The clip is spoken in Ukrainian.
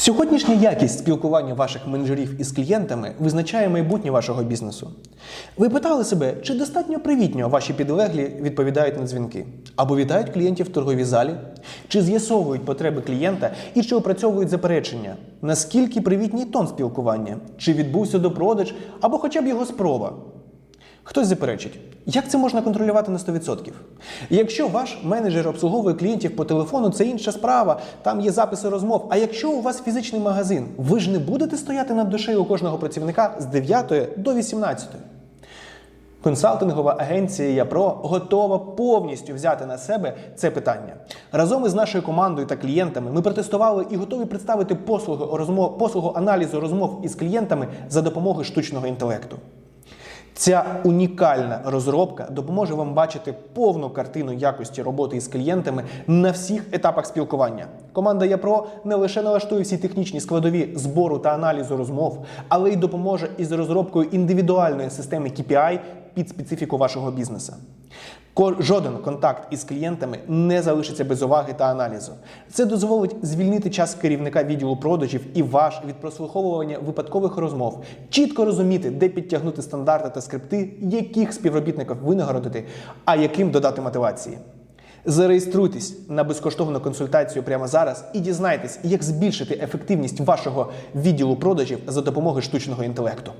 Сьогоднішня якість спілкування ваших менеджерів із клієнтами визначає майбутнє вашого бізнесу. Ви питали себе, чи достатньо привітньо ваші підлеглі відповідають на дзвінки, або вітають клієнтів в торговій залі, чи з'ясовують потреби клієнта і чи опрацьовують заперечення, наскільки привітній тон спілкування, чи відбувся допродаж, або хоча б його спроба. Хтось заперечить, як це можна контролювати на 100%? Якщо ваш менеджер обслуговує клієнтів по телефону, це інша справа, там є записи розмов. А якщо у вас фізичний магазин, ви ж не будете стояти над душею у кожного працівника з 9 до 18. Консалтингова агенція ЯПРО готова повністю взяти на себе це питання. Разом із нашою командою та клієнтами ми протестували і готові представити послугу, розмов, послугу аналізу розмов із клієнтами за допомогою штучного інтелекту. Ця унікальна розробка допоможе вам бачити повну картину якості роботи із клієнтами на всіх етапах спілкування. Команда ЯПРО не лише налаштує всі технічні складові збору та аналізу розмов, але й допоможе із розробкою індивідуальної системи KPI під специфіку вашого бізнесу. Жоден контакт із клієнтами не залишиться без уваги та аналізу. Це дозволить звільнити час керівника відділу продажів і ваш від прослуховування випадкових розмов, чітко розуміти, де підтягнути стандарти та скрипти, яких співробітників винагородити, а яким додати мотивації. Зареєструйтесь на безкоштовну консультацію прямо зараз і дізнайтесь, як збільшити ефективність вашого відділу продажів за допомогою штучного інтелекту.